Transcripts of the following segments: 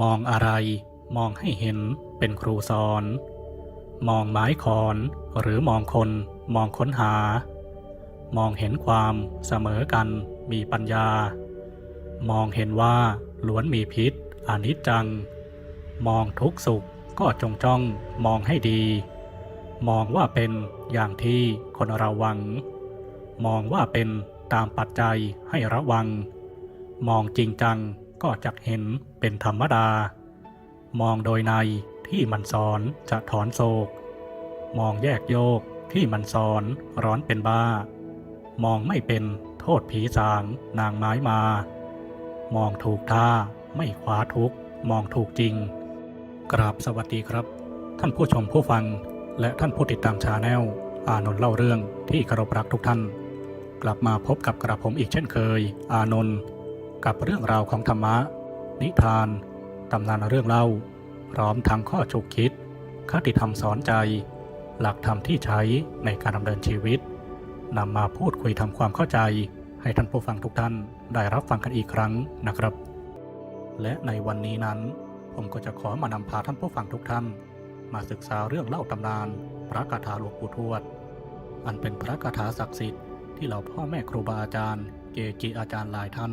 มองอะไร มองให้เห็นเป็นครูสอน มองไม้ขอนหรือมองคน มองค้นหา มองเห็นความเสมอกันมีปัญญา มองเห็นว่าล้วนมีพิษอนิจจัง มองทุกสุขก็จงจ้องมองให้ดี มองว่าเป็นอย่างที่คนเราหวัง มองว่าเป็นตามปัจจัยให้ระวัง มองจริงจัง ก็จักเห็นเป็นธรรมดา มองโดยในที่มันสอนจะถอนโศก มองแยกโยกที่มันสอนร้อนเป็นบ้า มองไม่เป็นโทษผีสางนางไม้มา มองถูกท่าไม่ขวาทุกมองถูกจริง กราบสวัสดีครับ ท่านผู้ชมผู้ฟัง และท่านผู้ติดตามชาแนลอานนท์เล่าเรื่องที่คารพรักทุกท่าน กลับมาพบกับกระผมอีกเช่นเคย อานนท์ กับเรื่องราวของธรรมะ นิทาน ตำนานเรื่องเล่า พร้อมทั้งข้อฉุกคิด คติธรรมสอนใจ หลักธรรมที่ใช้ในการดำเนินชีวิตนำมาพูดคุยทำความเข้าใจ ให้ท่านผู้ฟังทุกท่านได้รับฟังกันอีกครั้งนะครับ และในวันนี้นั้น ผมก็จะขอมานำพาท่านผู้ฟังทุกท่าน มาศึกษาเรื่องเล่าตำนาน พระคาถาหลวงปู่ทวด อันเป็นพระคาถาศักดิ์สิทธิ์ที่เหล่าพ่อแม่ครูบาอาจารย์ เกจิอาจารย์หลายท่าน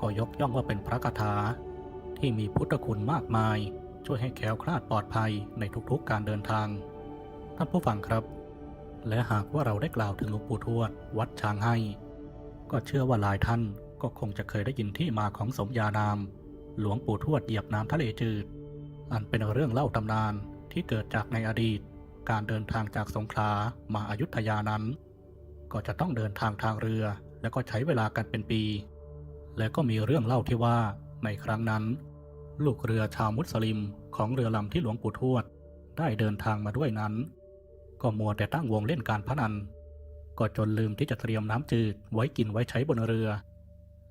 ก็ยกย่องว่าเป็นพระคาถา ที่มีพุทธคุณมากมาย ช่วยให้แคล้วคลาดปลอดภัยในทุกๆการเดินทาง ท่านผู้ฟังครับ และหากว่าเราได้กล่าวถึงหลวงปู่ทวด วัดช้างให้ ก็เชื่อว่าหลายท่านก็คงจะเคยได้ยินที่มาของสมญานาม หลวงปู่ทวดเหยียบน้ำทะเลจืด อันเป็นเรื่องเล่าตำนานที่เกิดจากในอดีต การเดินทางจากสงขลามาอายุทยานั้น ก็จะต้องเดินทางทางเรือ แล้วก็ใช้เวลากันเป็นปี และก็มีเรื่องเล่าที่ว่าในครั้งนั้น ลูกเรือชาวมุสลิมของเรือลำที่หลวงปู่ทวด ได้เดินทางมาด้วยนั้น ก็มัวแต่ตั้งวงเล่นการพนัน ก็จนลืมที่จะเตรียมน้ำจืดไว้กินไว้ใช้บนเรือ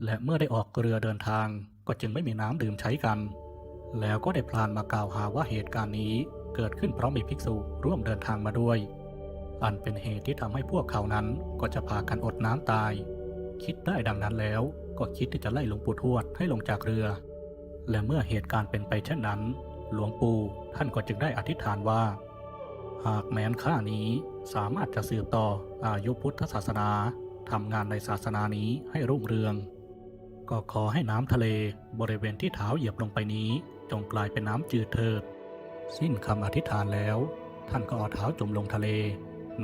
และเมื่อได้ออกเรือเดินทางก็จึงไม่มีน้ำดื่มใช้กัน แล้วก็ได้พลานมากล่าวหาว่าเหตุการณ์นี้เกิดขึ้นเพราะมีภิกษุร่วมเดินทางมาด้วย อันเป็นเหตุที่ทำให้พวกเขานั้นก็จะพากันอดน้ำตาย คิดได้ดังนั้นแล้ว ก็คิดที่จะไล่หลวงปู่ทวดให้ลงจากเรือ และเมื่อเหตุการณ์เป็นไปเช่นนั้น หลวงปู่ท่านก็จึงได้อธิษฐานว่า หากแม้นข้านี้สามารถจะสืบต่ออายุพุทธศาสนาทำงานในศาสนานี้ให้รุ่งเรือง ก็ขอให้น้ำทะเลบริเวณที่เท้าเหยียบลงไปนี้ จงกลายเป็นน้ำจืดเถิด สิ้นคำอธิษฐานแล้ว ท่านก็เอาเท้าจุ่มลงทะเล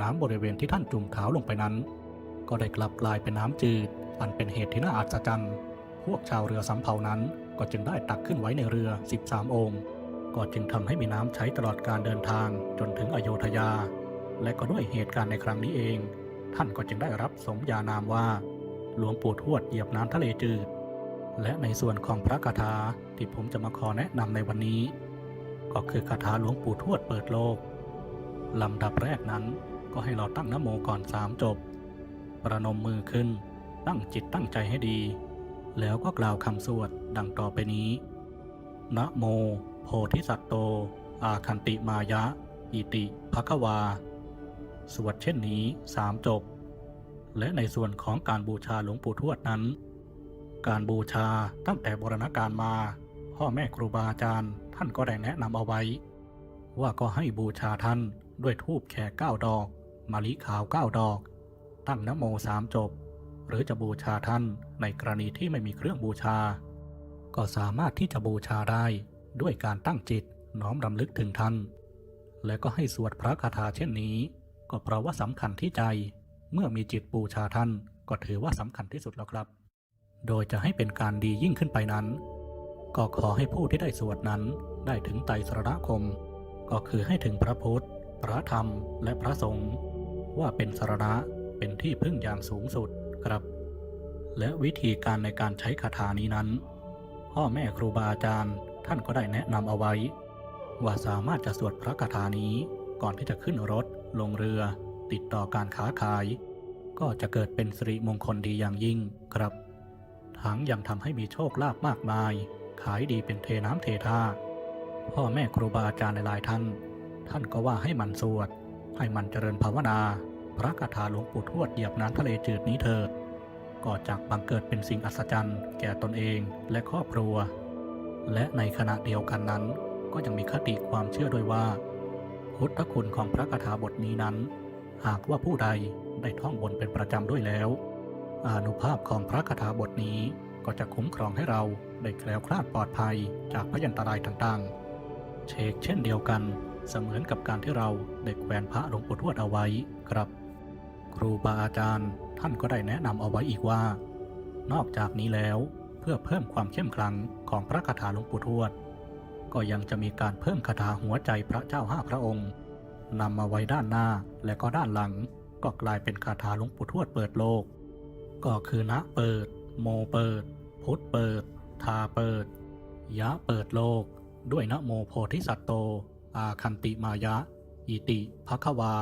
น้ำบริเวณที่ท่านจุ่มเท้าลงไปนั้น ก็ได้กลับกลายเป็นน้ำจืด อันเป็นเหตุที่น่าอัศจรรย์พวกชาวเรือสำเภานั้นก็จึงได้ตักขึ้นไว้ในเรือ 13 องค์ ก็จึงทำให้มีน้ำใช้ตลอดการเดินทางจนถึงอโยธยา และก็ด้วยเหตุการณ์ในครั้งนี้เอง ท่านก็จึงได้รับสมญานามว่า หลวงปู่ทวดเหยียบน้ำทะเลจืด และในส่วนของพระคาถาที่ผมจะมาขอแนะนำในวันนี้ ก็คือคาถาหลวงปู่ทวดเปิดโลกลำดับแรกนั้นก็ให้เราตั้งนโมก่อนสามจบ ประนมมือขึ้น ตั้งจิตตั้งใจให้ดี แล้วก็กล่าวคำสวดดังต่อไปนี้ นะโม โพธิสัตโต อาคันติมายะ อิติภควา สวดเช่นนี้สามจบ และในส่วนของการบูชาหลวงปู่ทวดนั้น การบูชาตั้งแต่บรณกาลมา พ่อแม่ครูบาอาจารย์ท่านก็ได้แนะนำเอาไว้ ว่าก็ให้บูชาท่านด้วยทูบแขกเก้าดอกมะลิขาวเก้าดอก ตั้งนะโมสามจบ หรือจะบูชาท่านในกรณีที่ไม่มีเครื่องบูชา ก็สามารถที่จะบูชาได้ด้วยการตั้งจิตน้อมรำลึกถึงท่าน และก็ให้สวดพระคาถาเช่นนี้ ก็เพราะว่าสำคัญที่ใจ เมื่อมีจิตบูชาท่านก็ถือว่าสำคัญที่สุดแล้วครับ โดยจะให้เป็นการดียิ่งขึ้นไปนั้น ก็ขอให้ผู้ที่ได้สวดนั้นได้ถึงไตรสรณคม ก็คือให้ถึงพระพุทธ พระธรรม และพระสงฆ์ว่าเป็นสรณะเป็นที่พึ่งอย่างสูงสุด ครับ และวิธีการในการใช้คาถานี้นั้น พ่อแม่ครูบาอาจารย์ท่านก็ได้แนะนำเอาไว้ ว่าสามารถจะสวดพระคาถานี้ก่อนที่จะขึ้นรถ ลงเรือ ติดต่อการค้าขาย ก็จะเกิดเป็นสิริมงคลดีอย่างยิ่งครับทั้งยังทำให้มีโชคลาภมากมาย ขายดีเป็นเทน้ำเทท่าพ่อแม่ครูบาอาจารย์หลายท่าน ท่านก็ว่าให้มันสวด ให้มันเจริญภาวนา พระคาถาหลวงปู่ทวดเหยียบน้ำทะเลจืดนี้เถิดก็จากบังเกิดเป็นสิ่งอัศจรรย์ แก่ตนเองและครอบครัว และในขณะเดียวกันนั้น ก็ยังมีคติความเชื่อด้วยว่า พุทธคุณของพระคาถาบทนี้นั้น หากว่าผู้ใดได้ท่องบนเป็นประจำด้วยแล้ว อานุภาพของพระคาถาบทนี้ก็จะคุ้มครองให้เราได้แคล้วคลาดปลอดภัยจากพยันตรายต่างๆ เชกเช่นเดียวกัน เสมือนกับการที่เราได้แขวนพระหลวงปู่ทวดเอาไว้ครับ ครูบาอาจารย์ท่านก็ได้แนะนำเอาไว้อีกว่า นอกจากนี้แล้วเพื่อเพิ่มความเข้มขลังของพระคาถาหลวงปู่ทวด ก็ยังจะมีการเพิ่มคาถาหัวใจพระเจ้าห้าพระองค์นำมาไว้ด้านหน้าและก็ด้านหลัง ก็กลายเป็นคาถาหลวงปู่ทวดเปิดโลก ก็คือนะเปิด โมเปิด พุทธเปิด ทาเปิด ยะเปิดโลก ด้วยนโมโพธิสัตโต อาคันติมายะ อิติภควา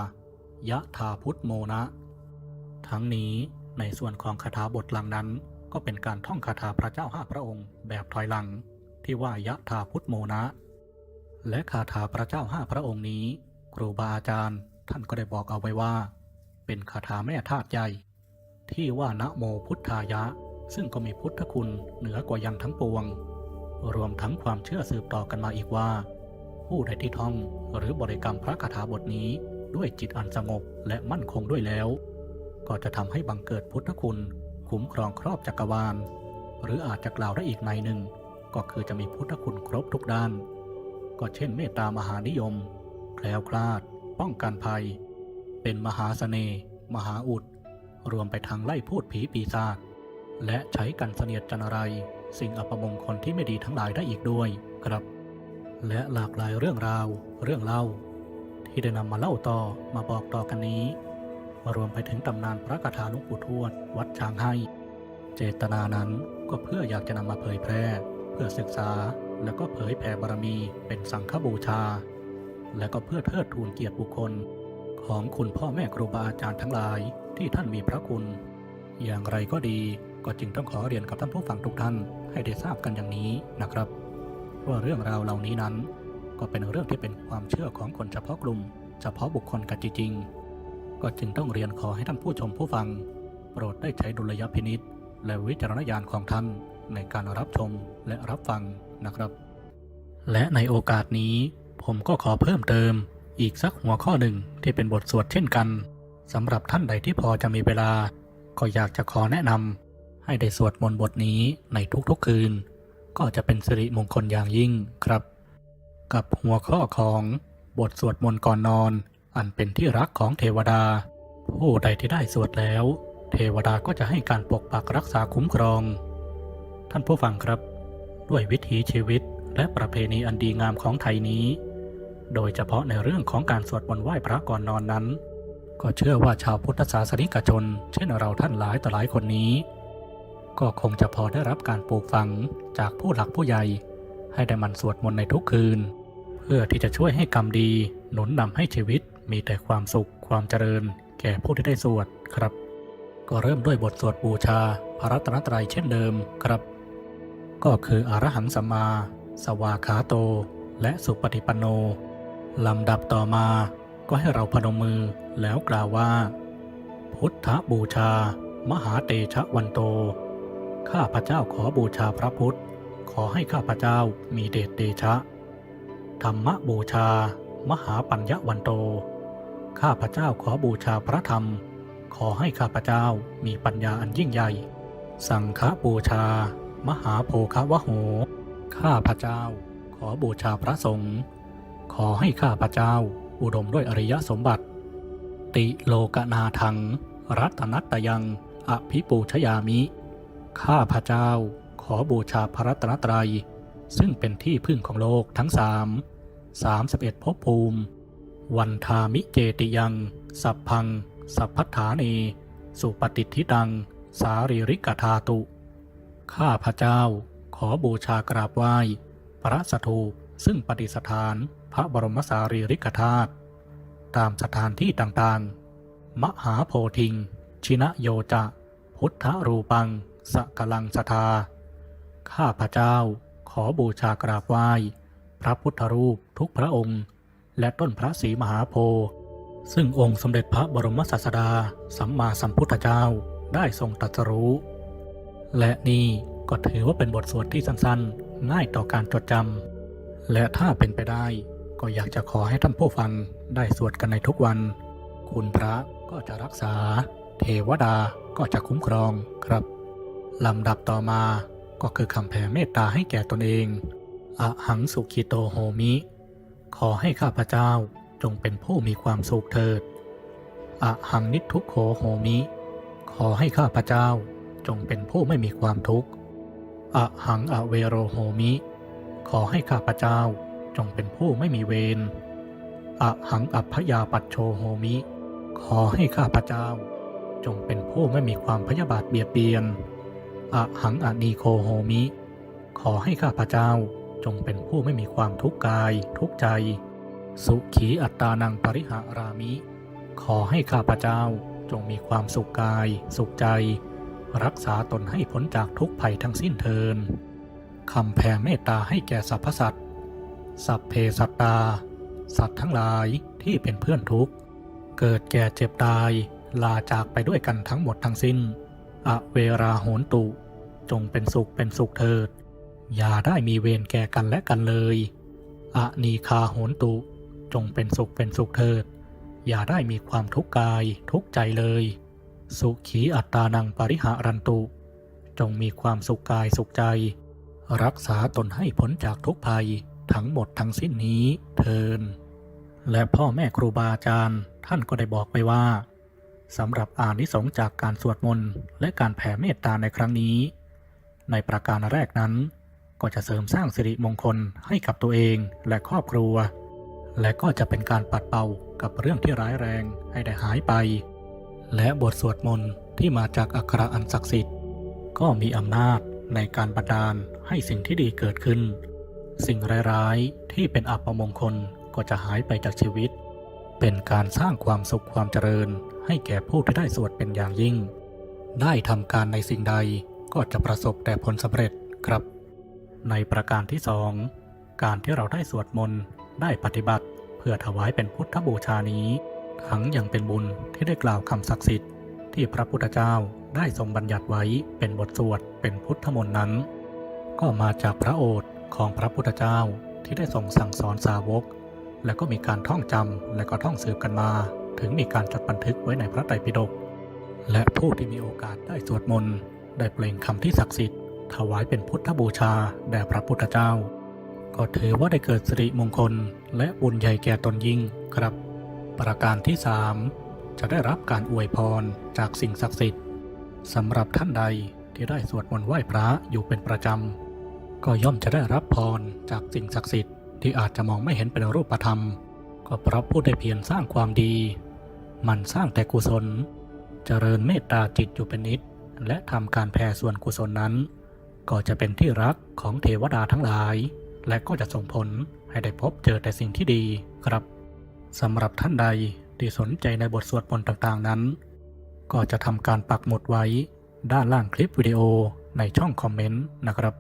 ยะทาพุทโมนะ ทั้งนี้ในส่วนของคาถาบทหลังนั้น ก็เป็นการท่องคาถาพระเจ้าห้าพระองค์ แบบถอยหลัง ที่ว่ายะทาพุทโมนะ และคาถาพระเจ้าห้าพระองค์นี้ ครูบาอาจารย์ท่านก็ได้บอกเอาไว้ว่า เป็นคาถาแม่ธาตุใหญ่ ที่ว่านะโมพุทธายะ ซึ่งก็มีพุทธคุณเหนือกว่ายันทั้งปวง รวมทั้งความเชื่อสืบต่อกันมาอีกว่า ผู้ใดที่ท่องหรือบริกรรมพระคาถาบทนี้ด้วยจิตอันสงบและมั่นคงด้วยแล้ว ก็จะทำให้บังเกิดพุทธคุณ คุ้มครองครอบจักรวาล หรืออาจจะกล่าวได้อีกในหนึ่ง ก็คือจะมีพุทธคุณครบทุกด้าน ก็เช่นเมตตามหานิยม แคล้วคลาด ป้องกันภัย เป็นมหาเสน่ห์มหาอุด รวมไปทางไล่พูดผีปีศาจและใช้กันเสนียดจันไร สิ่งอัปมงคลที่ไม่ดีทั้งหลายได้อีกด้วยครับ และหลากหลายเรื่องราว เรื่องเล่า ที่ได้นำมาเล่าต่อมาบอกต่อกันนี้ รวมไปถึงตำนานพระคาถาหลวงปู่ทวด วัดช้างให้ เจตนานั้นก็เพื่ออยากจะนำมาเผยแพร่ เพื่อศึกษาแล้วก็เผยแผ่บารมีเป็นสังฆบูชา และก็เพื่อเทิดทูนเกียรติบุคคล ของคุณพ่อแม่ครูบาอาจารย์ทั้งหลายที่ท่านมีพระคุณ อย่างไรก็ดีก็จึงต้องขอเรียนกับท่านผู้ฟังทุกท่านให้ได้ทราบกันอย่างนี้นะครับ ว่าเรื่องราวเหล่านี้นั้น ก็เป็นเรื่องที่เป็นความเชื่อของคนเฉพาะกลุ่ม เฉพาะบุคคลกันจริงๆก็จึงต้องเรียนขอให้ท่านผู้ชมผู้ฟัง โปรดได้ใช้ดุลยพินิษและวิจารณญาณของท่านในการรับชมและรับฟังนะครับ และในโอกาสนี้ผมก็ขอเพิ่มเติม อีกสักหัวข้อหนึ่งที่เป็นบทสวดเช่นกันสำหรับท่านใดที่พอจะมีเวลา ก็อยากจะขอแนะนำให้ได้สวดมนต์บทนี้ในทุกๆคืน ก็จะเป็นสิริมงคลอย่างยิ่งครับ กับหัวข้อของบทสวดมนต์ก่อนนอน อันเป็นที่รักของเทวดา ผู้ใดที่ได้สวดแล้ว เทวดาก็จะให้การปกปักรักษาคุ้มครอง ท่านผู้ฟังครับ ด้วยวิถีชีวิตและประเพณีอันดีงามของไทยนี้ โดยเฉพาะในเรื่องของการสวดมนต์ไหว้พระก่อนนอนนั้น ก็เชื่อว่าชาวพุทธศาสนิกชน เช่นเราท่านหลายต่อหลายคนนี้ ก็คงจะพอได้รับการปลูกฝังจากผู้หลักผู้ใหญ่ ให้ได้มันสวดมนต์ในทุกคืน เพื่อที่จะช่วยให้กรรมดีหนุนนำให้ชีวิตมีแต่ความสุขความเจริญ แก่ผู้ที่ได้สวดครับ ก็เริ่มด้วยบทสวดบูชาพระรัตนตรัยเช่นเดิมครับ ก็คืออรหังสัมมา สวากขาโต และสุปฏิปันโนลำดับต่อมาก็ให้เราพนมมือแล้วกล่าวว่า พุทธบูชา มหาเตชะวันโต ข้าพระเจ้าขอบูชาพระพุทธ ขอให้ข้าพระเจ้ามีเดชเดชะ ธรรมบูชา มหาปัญญวันโต ข้าพระเจ้าขอบูชาพระธรรม ขอให้ข้าพระเจ้ามีปัญญาอันยิ่งใหญ่ สังฆบูชา มหาโภควะโห ข้าพระเจ้า ขอบูชาพระสงฆ์ขอให้ข้าพระเจ้าอุดมด้วยอริยสมบัติ ติโลกนาทัง รัตนัตตยัง อภิปูชยามิ ข้าพระเจ้าขอบูชาพระรัตนตรัย ซึ่งเป็นที่พึ่งของโลกทั้งสามสามสิบเอ็ดภพภูมิ วันทามิเจติยัง สัพพัง สัพพัฏฐาเนสุปฏิทิตัง สารีริกธาตุ ข้าพระเจ้าขอบูชากราบไหว้ พระสถูปซึ่งปฏิสถานพระบรมสารีริกธาตุตามสถานที่ต่างๆ มหาโพธิง ชินโยจะ พุทธรูปัง สกลังสทา ข้าพระเจ้าขอบูชากราบไหว้พระพุทธรูปทุกพระองค์ และต้นพระศรีมหาโพธิ์ซึ่งองค์สมเด็จพระบรมศาสดาสัมมาสัมพุทธเจ้าได้ทรงตรัสรู้ และนี่ก็ถือว่าเป็นบทสวดที่สั้นๆ ง่ายต่อการจดจำและถ้าเป็นไปได้ก็อยากจะขอให้ท่านผู้ฟังได้สวดกันในทุกวัน คุณพระก็จะรักษา เทวดาก็จะคุ้มครองครับ ลำดับต่อมาก็คือคำแผ่เมตตาให้แก่ตนเองอะหังสุขิโตโหมิ ขอให้ข้าพเจ้าจงเป็นผู้มีความสุขเถิดอะหังนิทุกโขโหมิ ขอให้ข้าพเจ้าจงเป็นผู้ไม่มีความทุกข์อะหังอเวโรโหมิ ขอให้ข้าพเจ้าจงเป็นผู้ไม่มีเวรอะหังอัพยาปัชโชโหมิ ขอให้ข้าพเจ้าจงเป็นผู้ไม่มีความพยาบาทเบียดเบียน อะหังอนีโคโหมิ ขอให้ข้าพเจ้าจงเป็นผู้ไม่มีความทุกข์กาย ทุกใจ สุขีอัตตานังปริหารามิ ขอให้ข้าพเจ้าจงมีความสุขกาย สุขใจ รักษาตนให้พ้นจากทุกภัยทั้งสิ้นเทินคำแผ่เมตตาให้แก่สรรพสัตว์สัพเพสัตตา สัตว์ทั้งหลายที่เป็นเพื่อนทุกข์ เกิดแก่เจ็บตายลาจากไปด้วยกันทั้งหมดทั้งสิ้น อเวราโหนตุ จงเป็นสุขเป็นสุขเถิด อย่าได้มีเวรแก่กันและกันเลยอะนีคาโหนตุ จงเป็นสุขเป็นสุขเถิด อย่าได้มีความทุกข์กายทุกใจเลย สุขีอัตตานังปริหารันตุ จงมีความสุขกายสุขใจ รักษาตนให้พ้นจากทุกภัยทั้งหมดทั้งสิ้นนี้เทินและพ่อแม่ครูบาอาจารย์ท่านก็ได้บอกไว้ว่า สำหรับอานิสงส์จากการสวดมนต์และการแผ่เมตตาในครั้งนี้ ในประการแรกนั้น ก็จะเสริมสร้างสิริมงคลให้กับตัวเองและครอบครัว และก็จะเป็นการปัดเป่ากับเรื่องที่ร้ายแรงให้ได้หายไป และบทสวดมนต์ที่มาจากอักขระอันศักดิ์สิทธิ์ ก็มีอำนาจในการบันดาลให้สิ่งที่ดีเกิดขึ้น สิ่งร้ายๆที่เป็นอัปมงคลก็จะหายไปจากชีวิต เป็นการสร้างความสุขความเจริญ ให้แก่ผู้ที่ได้สวดเป็นอย่างยิ่ง ได้ทำการในสิ่งใดก็จะประสบแต่ผลสำเร็จครับ ในประการที่สองการที่เราได้สวดมนต์ได้ปฏิบัติ เพื่อถวายเป็นพุทธบูชานี้ ทั้งยังเป็นบุญที่ได้กล่าวคำศักดิ์สิทธิ์ที่พระพุทธเจ้าได้ทรงบัญญัติไว้เป็นบทสวดเป็นพุทธมนต์นั้น ก็มาจากพระโอษฐ์ของพระพุทธเจ้าที่ได้ทรงสั่งสอนสาวก และก็มีการท่องจำและก็ท่องสืบกันมา ถึงมีการจดบันทึกไว้ในพระไตรปิฎกและผู้ที่มีโอกาสได้สวดมนต์ได้เปล่งคำที่ศักดิ์สิทธิ์ถวายเป็นพุทธบูชาแด่พระพุทธเจ้า ก็ถือว่าได้เกิดสิริมงคลและบุญใหญ่แก่ตนยิ่งครับ ประการที่สามจะได้รับการอวยพรจากสิ่งศักดิ์สิทธิ์สำหรับท่านใดที่ได้สวดมนต์ไหว้พระอยู่เป็นประจำ ก็ย่อมจะได้รับพรจากสิ่งศักดิ์สิทธิ์ที่อาจจะมองไม่เห็นเป็นรูปธรรม ก็เพราะผู้ได้เพียรสร้างความดี มันสร้างแต่กุศล เจริญเมตตาจิตอยู่เป็นนิด และทำการแผ่ส่วนกุศลนั้น ก็จะเป็นที่รักของเทวดาทั้งหลาย และก็จะส่งผลให้ได้พบเจอแต่สิ่งที่ดีครับสำหรับท่านใดที่สนใจในบทสวดมนต์ต่างๆนั้น ก็จะทำการปักหมุดไว้ด้านล่างคลิปวิดีโอในช่องคอมเมนต์นะครับ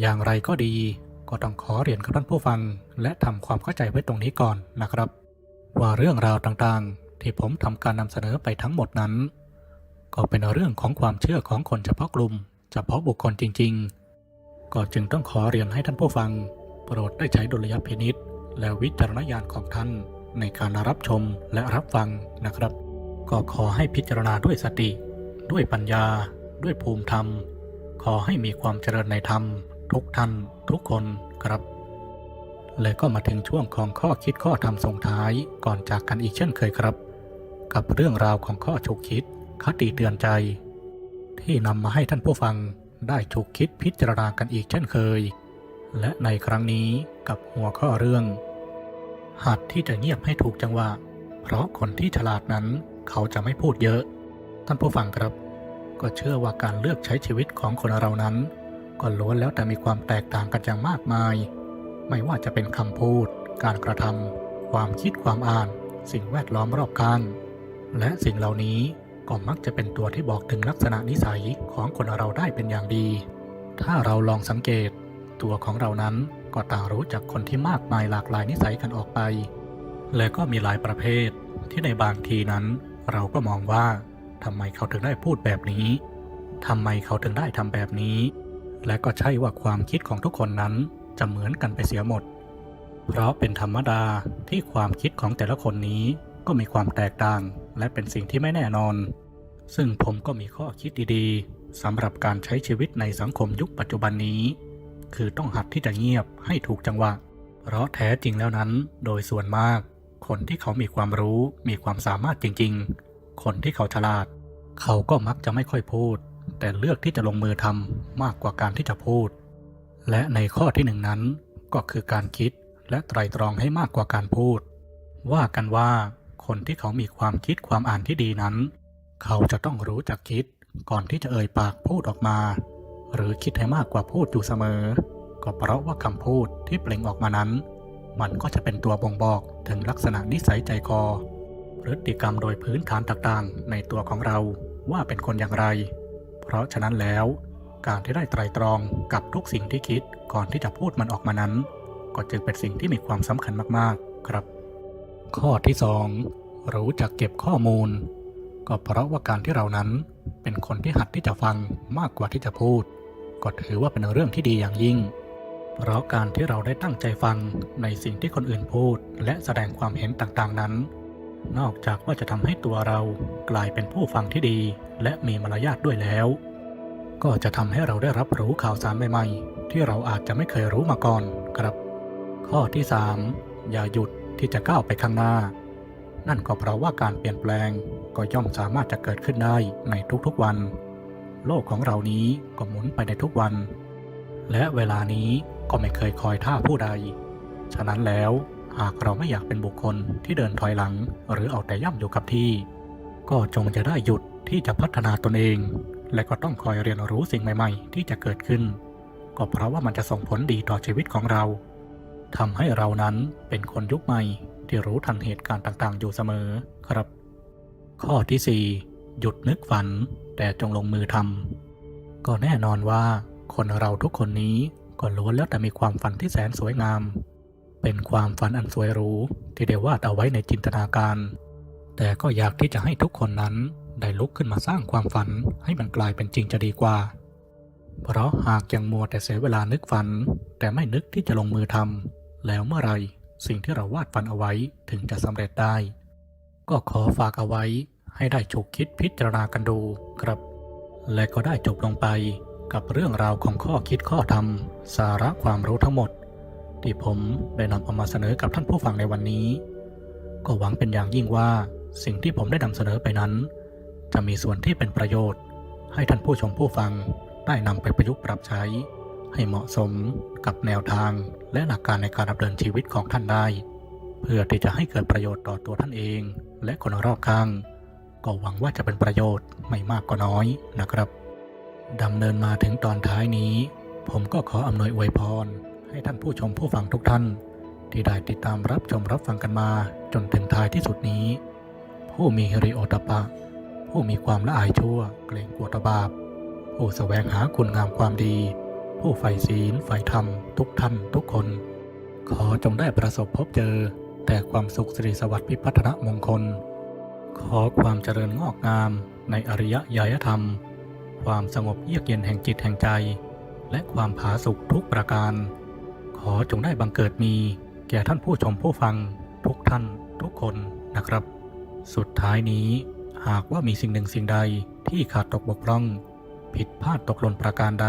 อย่างไรก็ดีก็ต้องขอเรียนกับท่านผู้ฟัง และทำความเข้าใจไว้ตรงนี้ก่อนนะครับ ว่าเรื่องราวต่างๆ ที่ผมทำการนำเสนอไปทั้งหมดนั้น ก็เป็นเรื่องของความเชื่อของคนเฉพาะกลุ่ม เฉพาะบุคคลจริง ๆ ก็จึงต้องขอเรียนให้ท่านผู้ฟัง โปรดได้ใช้ดุลยพินิษและวิจารณญาณของท่านในการรับชมและรับฟังนะครับ ก็ขอให้พิจารณาด้วยสติ ด้วยปัญญา ด้วยภูมิธรรม ขอให้มีความเจริญในธรรม ทุกท่าน ทุกคนครับและก็มาถึงช่วงของข้อคิดข้อธรรมส่งท้ายก่อนจากกันอีกเช่นเคยครับ กับเรื่องราวของข้อฉุกคิดคติเตือนใจ ที่นำมาให้ท่านผู้ฟังได้ฉุกคิดพิจารณากันอีกเช่นเคย และในครั้งนี้กับหัวข้อเรื่อง หัดที่จะเงียบให้ถูกจังหวะ เพราะคนที่ฉลาดนั้นเขาจะไม่พูดเยอะ ท่านผู้ฟังครับ ก็เชื่อว่าการเลือกใช้ชีวิตของคนเรานั้น ก็ล้วนแล้วแต่มีความแตกต่างกันอย่างมากมาย ไม่ว่าจะเป็นคำพูด การกระทำความคิดความอ่าน สิ่งแวดล้อมรอบข้าง และสิ่งเหล่านี้ก็มักจะเป็นตัวที่บอกถึงลักษณะนิสัยของคนเราได้เป็นอย่างดี ถ้าเราลองสังเกต ตัวของเรานั้นก็ต่างรู้จักคนที่มากมายหลากหลายนิสัยกันออกไป และก็มีหลายประเภท ที่ในบางทีนั้น เราก็มองว่าทำไมเขาถึงได้พูดแบบนี้ทำไมเขาถึงได้ทำแบบนี้ และก็ใช่ว่าความคิดของทุกคนนั้นจะเหมือนกันไปเสียหมด เพราะเป็นธรรมดาที่ความคิดของแต่ละคนนี้ก็มีความแตกต่าง และเป็นสิ่งที่ไม่แน่นอน ซึ่งผมก็มีข้อคิดดีๆสำหรับการใช้ชีวิตในสังคมยุคปัจจุบันนี้ คือต้องหัดที่จะเงียบให้ถูกจังหวะ เพราะแท้จริงแล้วนั้น โดยส่วนมาก คนที่เขามีความรู้ มีความสามารถจริง ๆ คนที่เขาฉลาด เขาก็มักจะไม่ค่อยพูด แต่เลือกที่จะลงมือทำมากกว่าการที่จะพูด และในข้อที่หนึ่งนั้น ก็คือการคิดและไตรตรองให้มากกว่าการพูด ว่ากันว่า คนที่เขามีความคิดความอ่านที่ดีนั้น เขาจะต้องรู้จักคิดก่อนที่จะเอ่ยปากพูดออกมา หรือคิดให้มากกว่าพูดอยู่เสมอ ก็เพราะว่าคำพูดที่เปล่งออกมานั้น มันก็จะเป็นตัวบ่งบอกถึงลักษณะนิสัยใจคอ พฤติกรรมโดยพื้นฐานต่างๆ ในตัวของเราว่าเป็นคนอย่างไร เพราะฉะนั้นแล้ว การที่ได้ไตรตรองกับทุกสิ่งที่คิดก่อนที่จะพูดมันออกมานั้น ก็จึงเป็นสิ่งที่มีความสำคัญมากๆ ครับ ข้อที่ 2 รู้จักเก็บข้อมูล ก็เพราะว่าการที่เรานั้นเป็นคนที่หัดที่จะฟังมากกว่าที่จะพูด ก็ถือว่าเป็นเรื่องที่ดีอย่างยิ่ง เพราะการที่เราได้ตั้งใจฟังในสิ่งที่คนอื่นพูด และแสดงความเห็นต่างๆนั้น นอกจากว่าจะทำให้ตัวเรากลายเป็นผู้ฟังที่ดี และมีมารยาทด้วยแล้ว ก็จะทำให้เราได้รับรู้ข่าวสารใหม่ ๆ ที่เราอาจจะไม่เคยรู้มาก่อนครับ ข้อที่ 3 อย่าหยุด ที่จะก้าวไปข้างหน้า นั่นก็เพราะว่าการเปลี่ยนแปลงก็ย่อมสามารถจะเกิดขึ้นได้ในทุกๆวัน โลกของเรานี้ก็หมุนไปในทุกวัน และเวลานี้ก็ไม่เคยคอยท่าผู้ใด ฉะนั้นแล้วหากเราไม่อยากเป็นบุคคลที่เดินถอยหลัง หรือเอาแต่ย่ำอยู่กับที่ ก็จงจะได้หยุดที่จะพัฒนาตนเอง และก็ต้องคอยเรียนรู้สิ่งใหม่ ๆ ที่จะเกิดขึ้น ก็เพราะว่ามันจะส่งผลดีต่อชีวิตของเรา ทำให้เรานั้นเป็นคนยุคใหม่ที่รู้ทันเหตุการณ์ต่างๆ อยู่เสมอครับ ข้อที่ 4 หยุดนึกฝันแต่จงลงมือทำก็แน่นอนว่า คนเราทุกคนนี้ก็ล้วนแล้วแต่มีความฝันที่แสนสวยงาม เป็นความฝันอันสวยหรูที่ได้วาดเอาไว้ในจินตนาการ แต่ก็อยากที่จะให้ทุกคนนั้นได้ลุกขึ้นมาสร้างความฝันให้มันกลายเป็นจริงจะดีกว่า เพราะหากยังมัวแต่เสียเวลานึกฝัน แต่ไม่นึกที่จะลงมือทำ แล้วเมื่อไรสิ่งที่เราวาดฝันเอาไว้ถึงจะสำเร็จได้ ก็ขอฝากเอาไว้ให้ได้ฉุกคิดพิจารณากันดูครับ และก็ได้จบลงไปกับเรื่องราวของข้อคิดข้อธรรม สาระความรู้ทั้งหมด ที่ผมได้นำเอามาเสนอกับท่านผู้ฟังในวันนี้ ก็หวังเป็นอย่างยิ่งว่าสิ่งที่ผมได้นำเสนอไปนั้น จะมีส่วนที่เป็นประโยชน์ ให้ท่านผู้ชมผู้ฟังได้นำไปประยุกต์ปรับใช้ ให้เหมาะสมกับแนวทางและหลักการในการดำเนินชีวิตของท่านได้ เพื่อที่จะให้เกิดประโยชน์ต่อตัวท่านเอง และคนรอบข้าง ก็หวังว่าจะเป็นประโยชน์ไม่มากก็น้อยนะครับดำเนินมาถึงตอนท้ายนี้ ผมก็ขออำนวยอวยพร ให้ท่านผู้ชมผู้ฟังทุกท่าน ที่ได้ติดตามรับชมรับฟังกันมาจนถึงท้ายที่สุดนี้ ผู้มีฮิริโอตปปะผู้มีความละอายชั่ว เกรงกลัวตบาปผู้แสวงหาคุณงามความดี ผู้ใฝ่ศีลใฝ่ธรรม ทุกท่านทุกคน ขอจงได้ประสบพบเจอ แต่ความสุขสิริสวัสดิ์พิพัฒนมงคล ขอความเจริญงอกงามในอริยญาณธรรม ความสงบเยือกเย็นแห่งจิตแห่งใจ และความผาสุกทุกประการ ขอจงได้บังเกิดมี แก่ท่านผู้ชมผู้ฟัง ทุกท่านทุกคนนะครับ สุดท้ายนี้หากว่ามีสิ่งหนึ่งสิ่งใดที่ขาดตกบกพร่อง ผิดพลาดตกหล่นประการใด